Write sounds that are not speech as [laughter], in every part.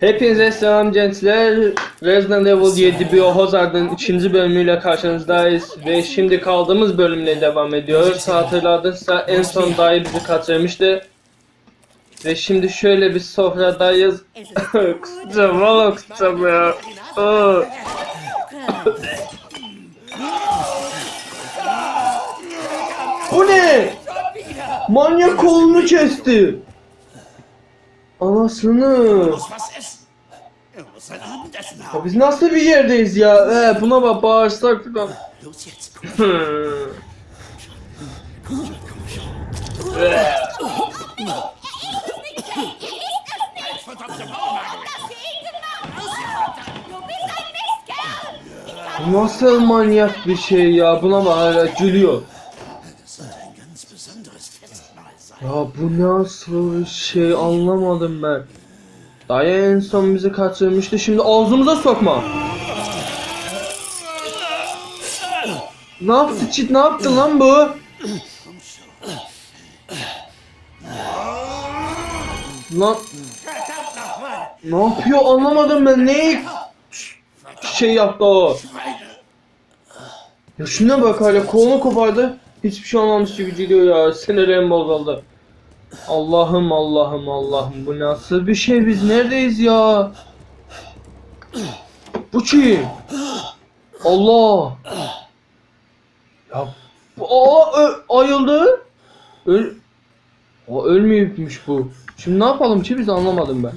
Hepinize selam gençler. Resident Evil 7 Biohazard'ın ikinci bölümüyle karşınızdayız ve şimdi kaldığımız bölümle devam ediyoruz. Hatırladıysa en son dayı bizi kaçırmıştı. Ve şimdi şöyle bir sofradayız. [laughs] kusacağım valla kusacağım ya. Bu ne? Manyak kolunu kesti. Anasını. Ya biz nasıl bir yerdeyiz ya? He, buna bak bağırsak falan. Nasıl manyak bir şey ya? Buna bak hala gülüyor. Ya bu nasıl şey anlamadım ben. Dayı en son bizi kaçırmıştı şimdi ağzımıza sokma. Ne yaptı çit ne yaptı lan bu? Lan ne yapıyor anlamadım ben ne şey yaptı o. Ya şuna bak hala kolunu kopardı. Hiçbir şey olmamış gibi geliyor ya. Sinirlerim bozuldu. Allah'ım Allah'ım Allah'ım bu nasıl bir şey biz neredeyiz ya? Bu kim? Allah. Ya aa ö- ayıldı. Öl o ölmeyipmiş bu. Şimdi ne yapalım ki biz anlamadım ben.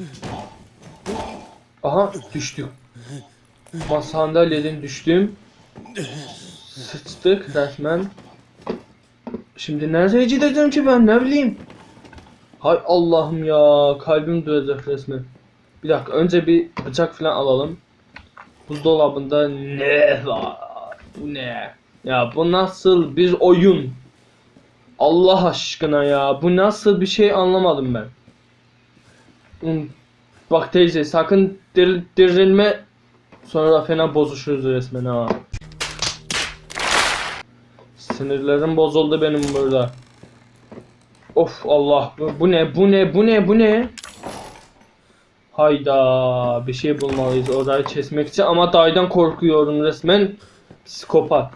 Aha düştük. Ama sandalyeden düştüm. Sıçtık resmen. Şimdi nereye gideceğim ki ben ne bileyim. Hay Allah'ım ya kalbim duracak resmen. Bir dakika önce bir bıçak falan alalım. Buzdolabında ne var? Bu ne? Ya bu nasıl bir oyun? Allah aşkına ya bu nasıl bir şey anlamadım ben. Hmm, Bak teyze sakın dir- dirilme sonra fena bozuşuruz resmen ha. Sinirlerim bozuldu benim burada. Of Allah bu, bu ne bu ne bu ne bu ne? Hayda bir şey bulmalıyız orayı kesmek için ama daydan korkuyorum resmen psikopat.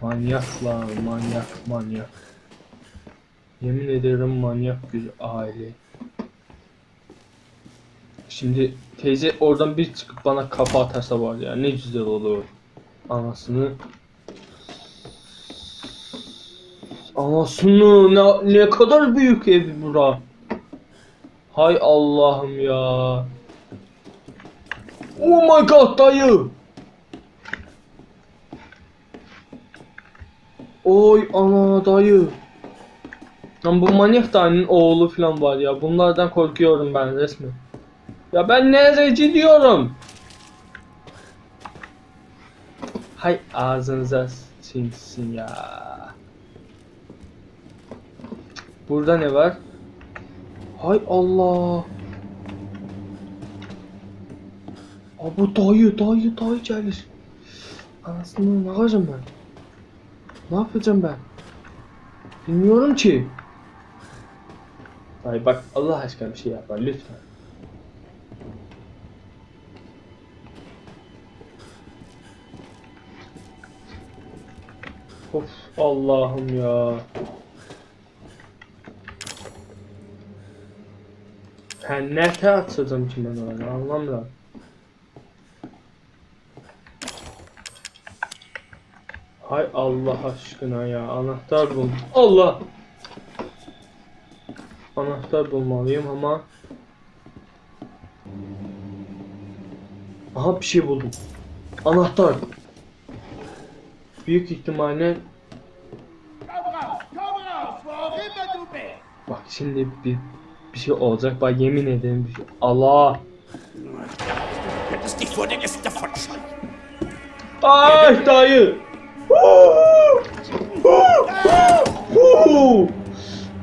Manyak lan manyak manyak. Yemin ederim manyak bir aile. Şimdi teyze oradan bir çıkıp bana kafa atarsa var ya ne güzel olur. Anasını Anasını ne, ne kadar büyük ev bura. Hay Allah'ım ya. Oh my god dayı. Oy ana dayı. Lan bu manyak dayının oğlu falan var ya. Bunlardan korkuyorum ben resmen. Ya ben nereye gidiyorum? Hay ağzınıza sinsin ya. Burada ne var? Hay Allah. Aa, bu dayı dayı dayı gelir. Anasını ne yapacağım ben? Ne yapacağım ben? Bilmiyorum ki. Dayı bak Allah aşkına bir şey yapma lütfen. Of Allah'ım ya. Ha nerede atacağım ki ben onu anlamıyorum. Hay Allah aşkına ya anahtar bul. Allah. Anahtar bulmalıyım ama. Aha bir şey buldum. Anahtar. Büyük ihtimalle. Bak şimdi bir bir şey olacak. Bak yemin ederim bir şey. Allah. Ay dayı.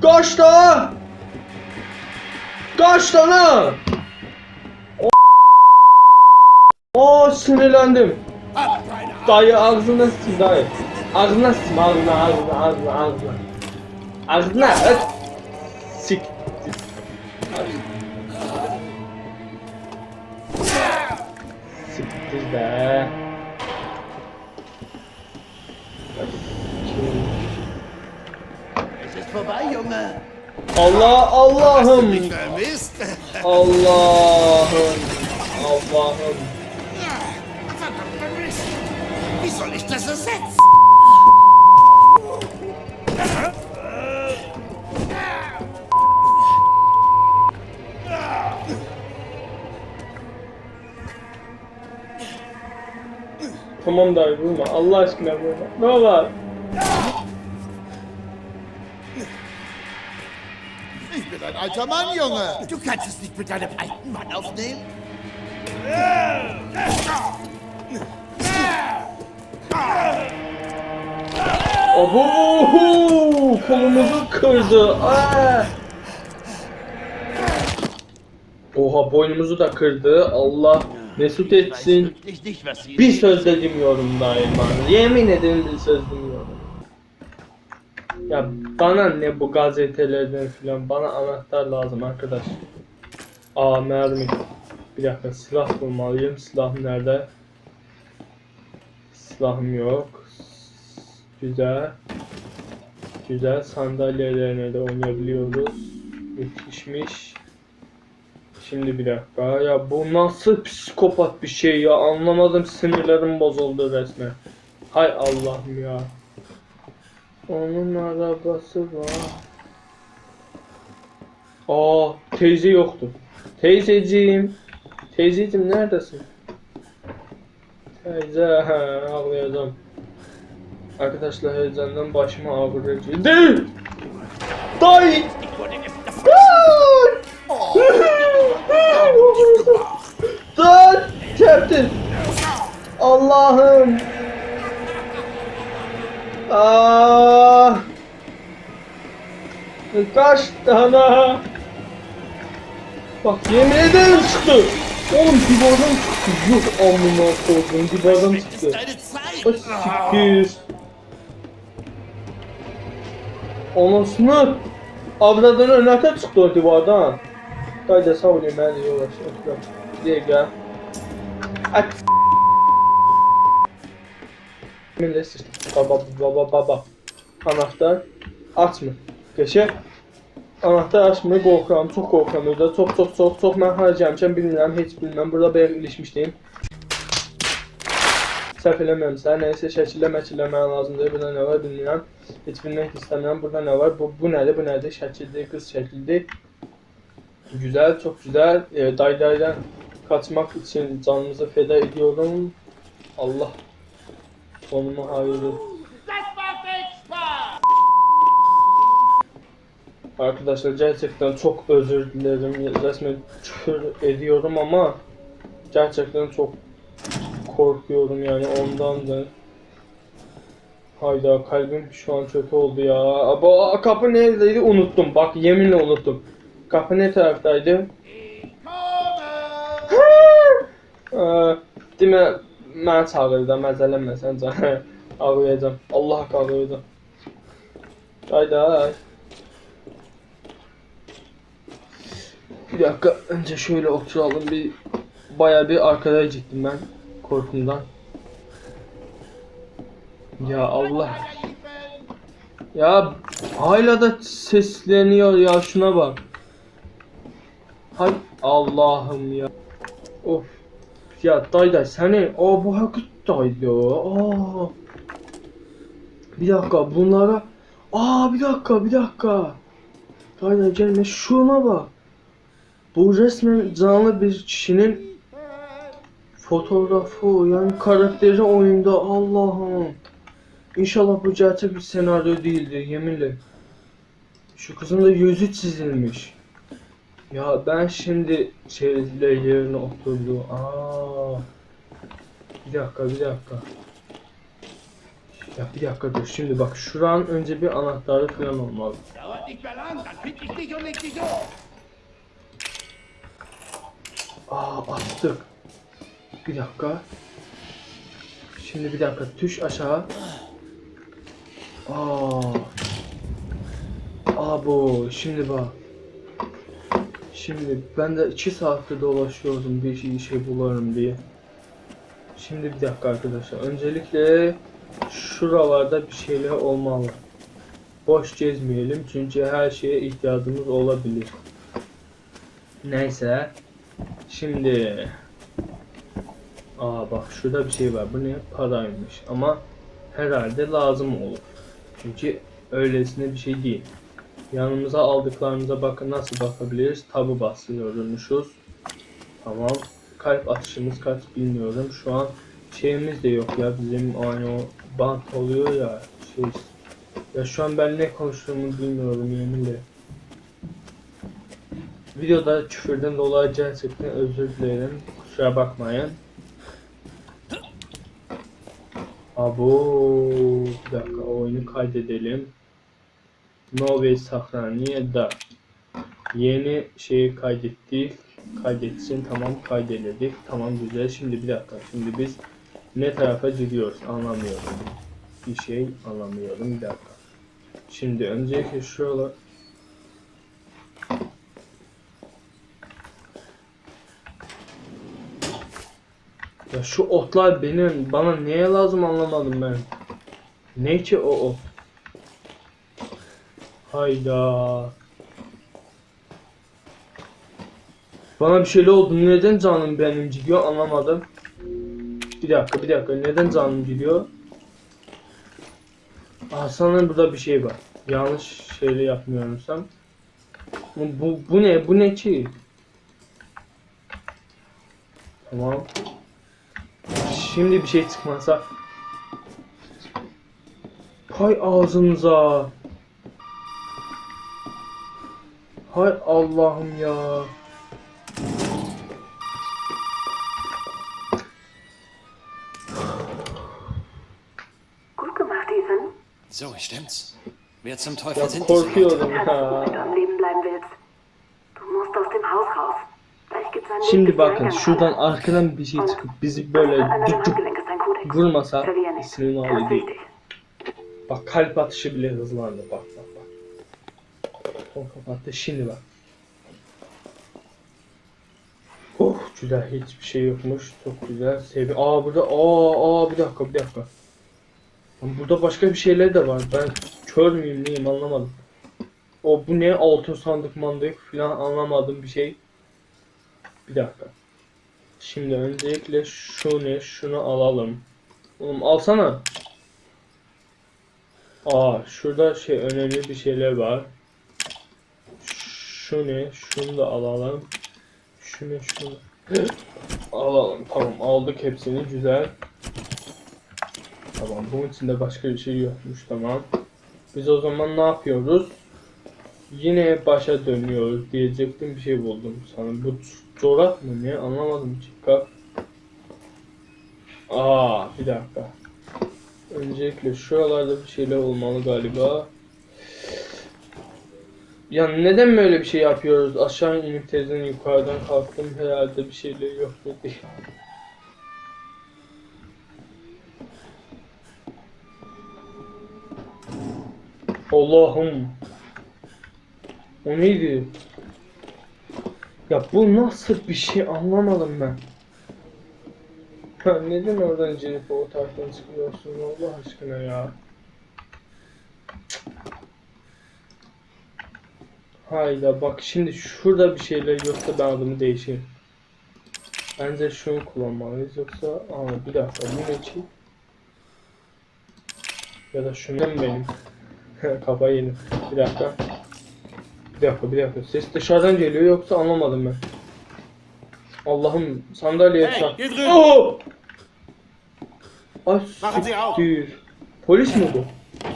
Kaç da? Kaç tane? O sinirlendim. Dayı ağzına sıçayım dayı. Ağzına sıçayım ağzına ağzına ağzına ağzına. Ağzına öt. Sik. Siktir be. Allah Allah'ım. Allah'ım. Allah'ım. Wie soll ich das ersetzen? Tamam dayı vurma. Allah aşkına vurma. Ne var? Ich bin ein alter Mann, Junge. Du kannst es nicht mit deinem alten Mann aufnehmen? Oho! Kolumuzu kırdı. Aa! Oha boynumuzu da kırdı. Allah mesut etsin. Bir söz de demiyorum daima. Yemin ederim bir söz demiyorum. Ya bana ne bu gazetelerden filan bana anahtar lazım arkadaş. Aa mermi. Bir dakika silah bulmalıyım. Silah nerede? Silahım yok. Güzel. Güzel sandalyelerine de oynayabiliyoruz. Yetişmiş. Şimdi bir dakika ya bu nasıl psikopat bir şey ya anlamadım sinirlerim bozuldu resmen. Hay Allah'ım ya. Onun arabası var. Aa teyze yoktu. Teyzeciğim. Teyzeciğim neredesin? Teyze he, ağlayacağım. Arkadaşlar heyecandan başımı ağrıyor. Değil. Dayı. Captain! Allah'ım! Ah! Kaç tane? Bak yemin ederim çıktı. Oğlum divardan çıktı. Yok amına koydum divardan Jetzt çıktı. siktir. Anasını avradını önete çıktı o. Dayı sağ olayım ben de yavaş. Diye gel. Millet sıçtı. Baba baba baba. Anahtar. Açmır. Geçer. Anahtar açmır qorxuram, çox qorxuram özdə. Çox çox çox çox mən hara gəlmişəm bilmirəm, heç bilmirəm. Burada belə ilişmişdim. Səhv eləmirəmsə, nəyisə şəkillə məkillə mənə lazımdır. Burada nə var bilmirəm. Heç bilmək istəmirəm. Burada nə var? Bu, bu nədir? Bu nədir? Şəkildir, qız şəkildir. Güzel, çok güzel. E, Dayday'dan kaçmak için canımızı feda ediyorum. Allah sonuma hayırlı. Arkadaşlar gerçekten çok özür dilerim. Resmen küfür ediyorum ama gerçekten çok korkuyorum yani ondan da. Hayda kalbim şu an kötü oldu ya. Aba, kapı neredeydi unuttum. Bak yeminle unuttum. Kapı ne taraftaydı? Demə mənə çağırdı, məzələnməsən. [laughs] Ağlayacam. Allah ağlayacam. Hayda. Bir dakika önce şöyle oturalım bir baya bir arkaya gittim ben korkumdan. Ya Allah. Ya hala da sesleniyor ya şuna bak. Hay Allah'ım ya. Of. Ya dayda seni aa bu hakikaten aa. Bir dakika bunlara aa bir dakika bir dakika. Dayda gelme şuna bak. Bu resmen canlı bir kişinin fotoğrafı yani karakteri oyunda Allah'ım. İnşallah bu gerçek bir senaryo değildir yeminle. Şu kızın da yüzü çizilmiş. Ya ben şimdi şeyle yerine oturdu. Aa. Bir dakika bir dakika. Ya bir dakika dur şimdi bak şuran önce bir anahtarı falan olmalı. Aa attık. Bir dakika. Şimdi bir dakika tuş aşağı. Aa. Aa bu şimdi bak. Şimdi ben de iki saattir dolaşıyordum bir şey, şey bularım diye. Şimdi bir dakika arkadaşlar. Öncelikle şuralarda bir şeyler olmalı. Boş gezmeyelim çünkü her şeye ihtiyacımız olabilir. Neyse. Şimdi Aa bak şurada bir şey var. Bu ne? Paraymış. Ama herhalde lazım olur. Çünkü öylesine bir şey değil. Yanımıza aldıklarımıza bakın nasıl bakabiliriz? Tabu basıyormuşuz. Tamam. Kalp atışımız kaç bilmiyorum. Şu an şeyimiz de yok ya bizim aynı o bant oluyor ya şey. Ya şu an ben ne konuştuğumu bilmiyorum yeminle. Videoda küfürden dolayı gerçekten özür dilerim. Kusura bakmayın. Abo bir dakika oyunu kaydedelim. Nove sahraniye da yeni şeyi kaydettik. Kaydetsin tamam kaydeledik. Tamam güzel. Şimdi bir dakika. Şimdi biz ne tarafa gidiyoruz anlamıyorum. Bir şey anlamıyorum. Bir dakika. Şimdi öncelikle şuralar Ya şu otlar benim bana neye lazım anlamadım ben. Ne ki o ot? Hayda. Bana bir şeyler oldu. Neden canım benim gidiyor anlamadım. Bir dakika bir dakika. Neden canım gidiyor? Aa sanırım burada bir şey var. Yanlış şeyle yapmıyorsam. Bu, bu, ne? Bu ne ki? Tamam. Şimdi bir şey çıkmazsa Hay ağzınıza. Hay Allah'ım ya. Gut gemacht, Ethan. So, stimmt's. Wer zum Teufel sind diese Leute? korkuyorum Kannst du, wenn du am Leben bleiben willst. Du musst aus dem Haus raus. Şimdi bakın şuradan arkadan bir şey çıkıp bizi böyle dük dük vurmasa değil. wichtig. Bak kalp atışı bile hızlandı bak. Son kapattı şimdi bak. Oh güzel hiçbir şey yokmuş çok güzel sevi. Aa burada aa aa bir dakika bir dakika. Burada başka bir şeyler de var ben kör müyüm neyim anlamadım. O bu ne altın sandık mandık filan anlamadım bir şey. Bir dakika. Şimdi öncelikle şu ne şunu alalım. Oğlum alsana. Aa şurada şey önemli bir şeyler var. Şu ne? Şunu da alalım. Şu ne? Şunu. alalım. Tamam aldık hepsini. Güzel. Tamam bunun içinde başka bir şey yokmuş. Tamam. Biz o zaman ne yapıyoruz? Yine başa dönüyoruz diyecektim bir şey buldum sanırım. Bu çorap mı ne? Anlamadım. Çıkar. Aa bir dakika. Öncelikle şuralarda bir şeyler olmalı galiba. Ya neden böyle bir şey yapıyoruz? Aşağı inip tezden yukarıdan kalktım herhalde bir şeyler yok dedi. Allah'ım. O neydi? Ya bu nasıl bir şey anlamadım ben. Ha, neden oradan gelip o taraftan çıkıyorsun Allah aşkına ya. Hayda bak şimdi şurada bir şeyler yoksa ben adımı değişeyim. Bence şunu kullanmalıyız yoksa aa bir dakika bu ne? Ya da şundan benim. [laughs] Kafa yedim. Bir dakika. Bir dakika bir dakika. Ses dışarıdan geliyor yoksa anlamadım ben. Allah'ım sandalyeye Hey, çarp. Oh! Ay siktir. Polis mi bu?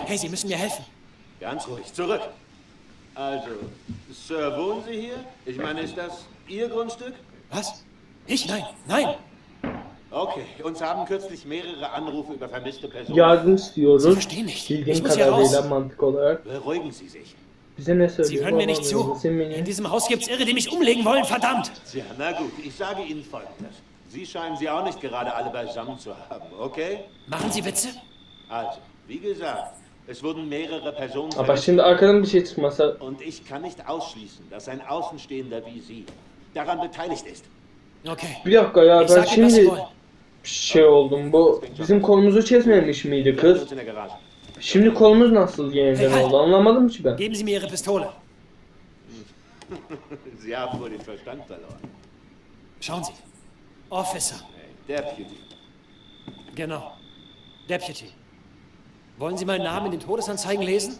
Hey, Sie müssen mir helfen. Ganz ruhig, zurück. Also, Sir, wohnen Sie hier? Ich meine, ist das Ihr Grundstück? Was? Ich? Nein, nein. Okay, uns haben kürzlich mehrere Anrufe über vermisste Personen. Yardım istiyoruz. Sie verstehen nicht. Bildiğim Ich muss hier kadarıyla raus. mantık olarak. Beruhigen Sie sich. Bize ne Sie söylüyor? hören mir nicht zu. Anlamıyorum. In diesem Haus gibt's Irre, die mich umlegen wollen, verdammt. Tja, na gut, ich sage Ihnen Folgendes. Sie scheinen sie auch nicht gerade alle beisammen zu haben, okay? Machen Sie Witze? Also, wie gesagt, es wurden mehrere Personen vermisst şimdi arkadan bir şey çıkmasa und ich kann nicht ausschließen, dass ein Außenstehender wie Sie daran beteiligt ist. Okay. bir dakika ya ben şimdi şey oldum. Bu bizim kolumuzu kesmemiş miydi kız? Şimdi kolumuz nasıl yeniden oldu anlamadım ki ben. Geben Sie mir Ihre Pistole. [laughs] Sie haben wohl den Verstand verloren. Schauen Sie. Officer. Hey, Deputy. Genau. Deputy. Wollen Sie meinen Namen in den Todesanzeigen lesen?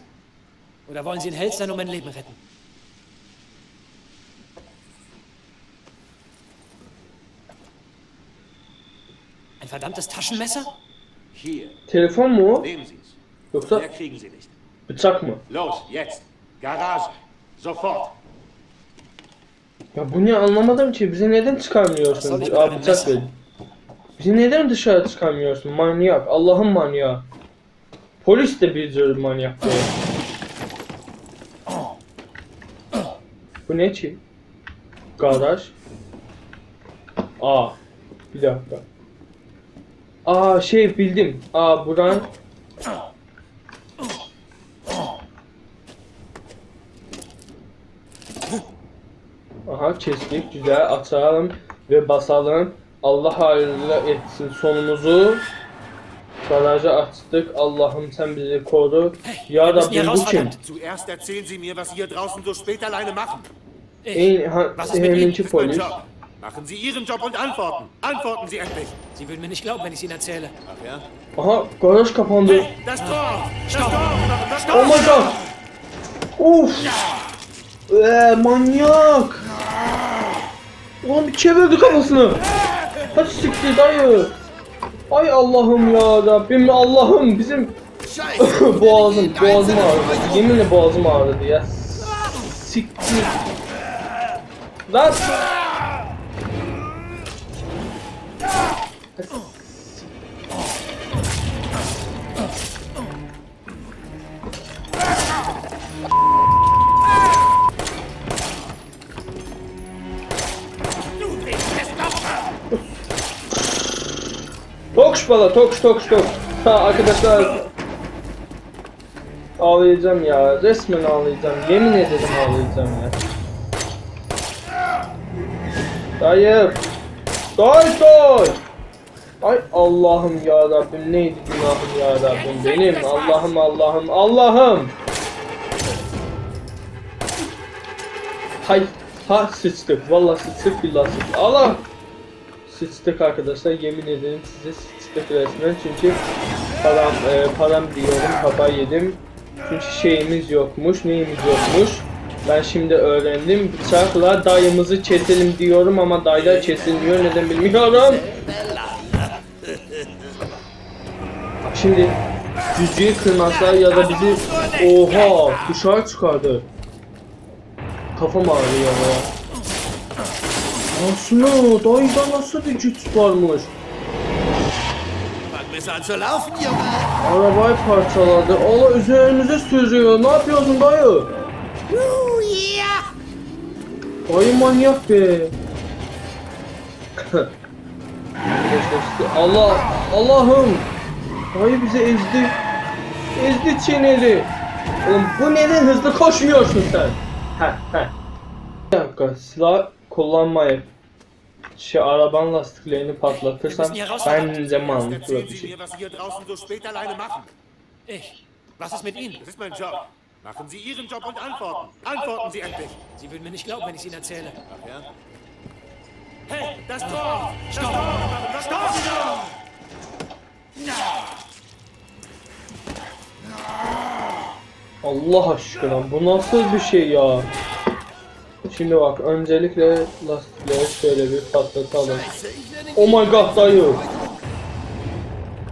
Oder wollen Sie in Held sein und mein Leben retten? Ein verdammtes Taschenmesser? Hier, Telefon mu o? nehmen Sie es. Mehr kriegen Sie nicht. bıçak mı? Los, jetzt. Garage. Sofort. Ya bu ne anlamadım ki bizi neden çıkarmıyorsun? Nasıl Abi bıçak mesela? ver. Bizi neden dışarı çıkarmıyorsun? Manyak. Allah'ın manyağı. Polis de bir sürü manyak. Bu ne ki? Garaj. Aa. Bir dakika. Aa şey bildim. Aa buran Aha kestik güzel açalım ve basalım. Allah hayırlı etsin sonumuzu. Garajı açtık. Allah'ım sen bizi koru. Ya Rabbim bu kim? Zuerst erzählen Sie mir, was Sie hier draußen so spät alleine machen. Ich. En ha, Was ist mit Ihnen? heminki Das ist mein polis. Machen Sie Ihren Job und antworten. Antworten Sie endlich. Sie würden mir nicht glauben, wenn ich Ihnen erzähle. Ach ja? Aha garaj kapandı. Das Tor! Das Tor! Das Oh Tor! my god. Uf. Eee manyak. Oğlum bir çevirdi kafasını. Hadi siktir dayı. Ay Allah'ım ya Rabbim Allah'ım bizim [laughs] boğazım boğazım ağrıdı. Yeminle boğazım ağrıdı ya. Siktir. Lan. Tokş bala tokş tokş tokş. Ha arkadaşlar. Ağlayacağım ya. Resmen ağlayacağım. Yemin ederim ağlayacağım ya. Dayı. Doy doy. Ay Allah'ım ya Rabbim neydi günahım ya Rabbim benim Allah'ım Allah'ım Allah'ım. Hay ha sıçtık vallahi sıçtık billahi sıçtık. Allah sıçtık arkadaşlar yemin ederim size sıçtık resmen çünkü param e, param diyorum kaba yedim. Çünkü şeyimiz yokmuş neyimiz yokmuş? Ben şimdi öğrendim bıçakla dayımızı keselim diyorum ama dayda kesilmiyor neden bilmiyorum. Şimdi cücüğü kırmazlar ya da bizi oha dışarı çıkardı. Kafam ağrıyor ya. Nasıl? Dayıda nasıl bir güç varmış? An zu laufen, Junge! Arabayı parçaladı. Allah üzerimize sürüyor. Ne yapıyorsun dayı? Dayı manyak be. [laughs] Allah Allah'ım. Dayı bizi ezdi. Ezdi çeneli. Oğlum bu neden hızlı koşmuyorsun sen? Heh heh. Bir dakika silah kullanmayıp şey arabanın lastiklerini patlatırsan bence mantıklı Erzählen bir Sie şey. mir, was Sie hier draußen so spät alleine machen. Ich. Was ist mit Ihnen? Das ist mein Job. Machen Sie Ihren Job und antworten. Antworten Sie endlich. Sie würden mir nicht glauben, wenn ich es Ihnen erzähle. Ach ja? Hey, das Tor! Das Tor! Das Tor! Allah aşkına bu nasıl bir şey ya? Şimdi bak öncelikle lastikleri şöyle bir patlatalım. Oh my god dayı.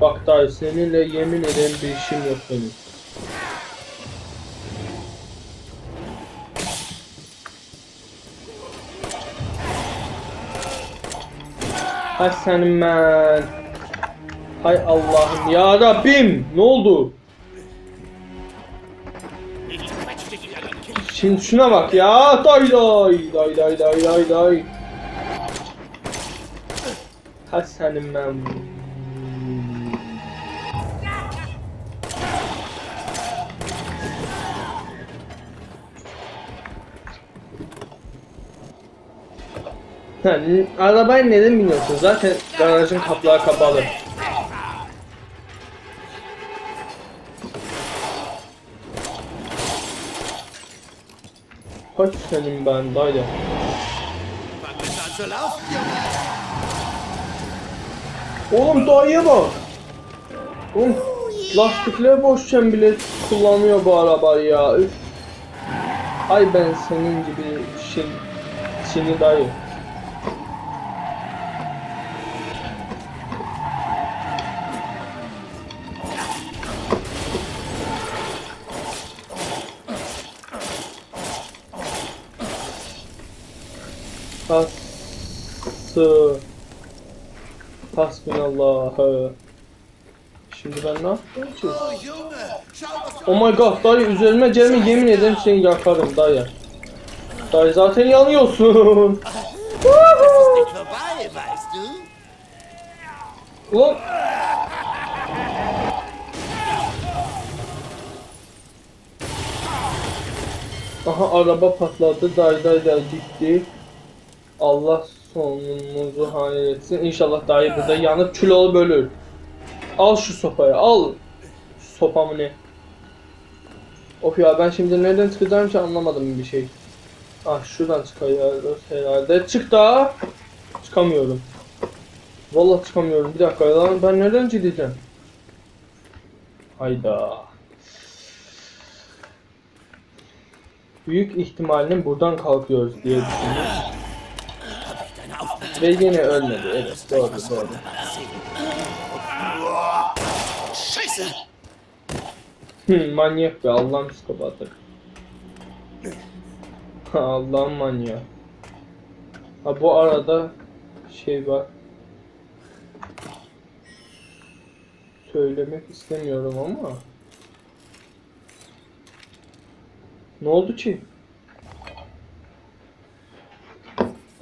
Bak dayı seninle yemin ederim bir işim yok benim. Hay senin ben. Hay Allah'ım ya Rabbim ne oldu? Şimdi şuna bak ya. Day day day day day day day. Ha senin ben. Ha, n- arabayı neden biniyorsun? Zaten garajın kapıları kapalı. Kaç senin ben dayı. Oğlum dayıya bak. Oğlum lastikler boşken bile kullanıyor bu arabayı ya. Üf. Ay ben senin gibi şey, seni dayı. Hası. Hasbinallahı. Şimdi ben ne yapayım ki? Oh, my god dayı üzerime gelme yemin ederim seni yakarım dayı. Dayı zaten yanıyorsun. Ulan. Aha araba patladı. Day day day gitti. Allah sonumuzu hayretsin. İnşallah dayı burada yanıp kül olup ölür. Al şu sopayı al. Sopamı ne? Of ya ben şimdi nereden çıkacağım ki anlamadım bir şey. Ah şuradan çıkıyoruz herhalde. Çık daha. Çıkamıyorum. Vallahi çıkamıyorum. Bir dakika lan ben nereden gideceğim? Hayda. Büyük ihtimalle buradan kalkıyoruz diye düşündüm. Ve yine ölmedi. Evet doğru doğru. Hı, manyak be Allah'ın psikopatı. Allah'ın manyağı. Ha bu arada şey var. Söylemek istemiyorum ama. Ne oldu ki?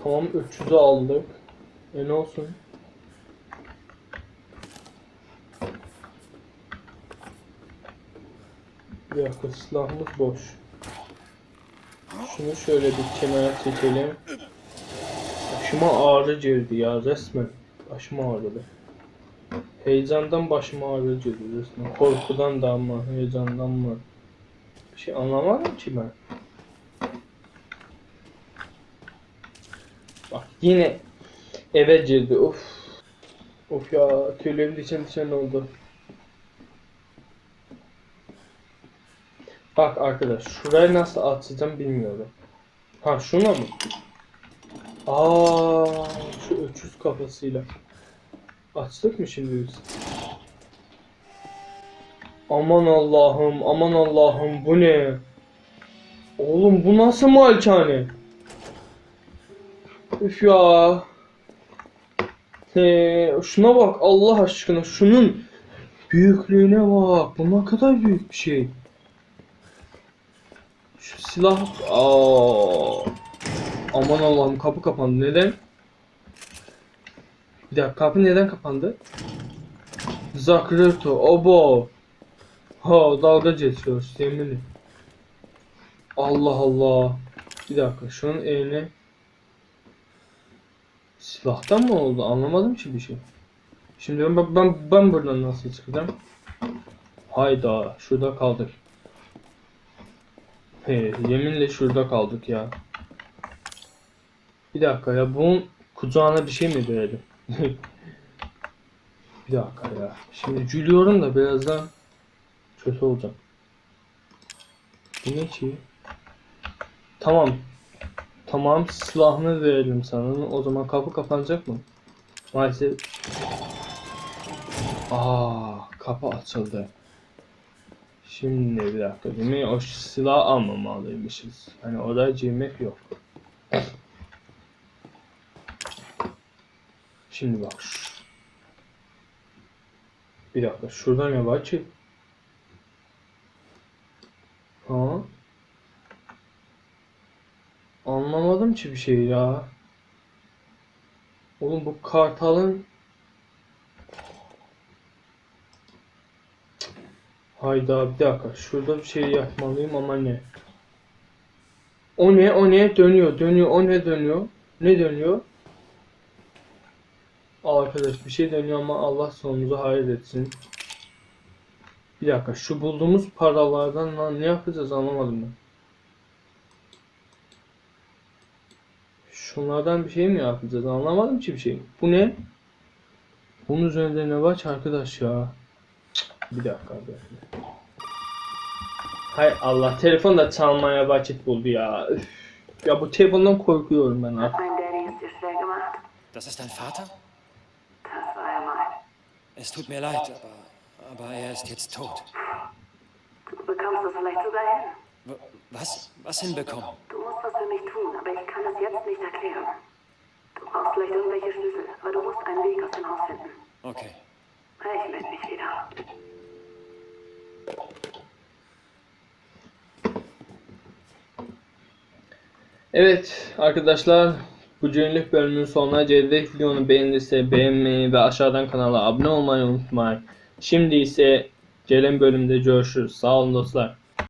Tamam 300'ü aldık. E ne olsun? Bir dakika silahımız boş. Şunu şöyle bir kenara çekelim. Başıma ağrı girdi ya resmen. Başım ağrıdı. Heyecandan başım ağrı girdi resmen. Korkudan da mı, heyecandan mı? Bir şey anlamadım ki ben. Bak yine eve girdi. Of. Of ya tüylerim diken diken oldu. Bak arkadaş şurayı nasıl açacağım bilmiyorum. Ha şuna mı? Aa şu öküz kafasıyla. Açtık mı şimdi biz? Aman Allah'ım aman Allah'ım bu ne? Oğlum bu nasıl malikane? Üf ya. He, şuna bak Allah aşkına şunun büyüklüğüne bak. Bu ne kadar büyük bir şey. Şu silah... Aa. Aman Allah'ım kapı kapandı. Neden? Bir dakika kapı neden kapandı? Zakreto, obo. Ha dalga geçiyoruz yeminle. Allah Allah. Bir dakika şunun eline silahtan mı oldu? Anlamadım ki bir şey. Şimdi ben, ben, ben buradan nasıl çıkacağım? Hayda şurada kaldık. He, yeminle şurada kaldık ya. Bir dakika ya bunun kucağına bir şey mi verelim? [laughs] bir dakika ya. Şimdi gülüyorum da birazdan kötü olacak. Bu ne ki? Tamam. Tamam silahını verelim sana. O zaman kapı kapanacak mı? Maalesef. Aa, kapı açıldı. Şimdi bir dakika değil mi? O silah almamalıymışız. Hani oraya girmek yok. Şimdi bak. Bir dakika şurada ne var ki? Ha? Ki bir şey ya. Oğlum bu kartalın Hayda bir dakika şurada bir şey yapmalıyım ama ne? O ne o ne dönüyor dönüyor o ne dönüyor? Ne dönüyor? Arkadaş bir şey dönüyor ama Allah sonumuzu hayır etsin. Bir dakika şu bulduğumuz paralardan ne yapacağız anlamadım ben. Şunlardan bir şey mi yapacağız anlamadım ki bir şey. Bu ne? Bunun üzerinde ne var arkadaş ya? Bir dakika bir dakika. Hay Allah telefon da çalmaya vakit buldu ya. Üf. Ya bu telefondan korkuyorum ben artık. Das ist dein Vater? Das war er mal. Es tut mir leid, aber, aber er ist jetzt tot. Du bekommst es vielleicht sogar hin. Was? Was hinbekommen? Du musst was für mich kann es jetzt nicht erklären. Du brauchst vielleicht irgendwelche Schlüssel, aber du musst einen Weg aus dem Haus finden. Okay. Ich melde mich wieder. Evet arkadaşlar bugünlük bölümün sonuna geldik. Videonu beğendiyse beğenmeyi ve aşağıdan kanala abone olmayı unutmayın. Şimdi ise gelen bölümde görüşürüz. Sağ olun dostlar.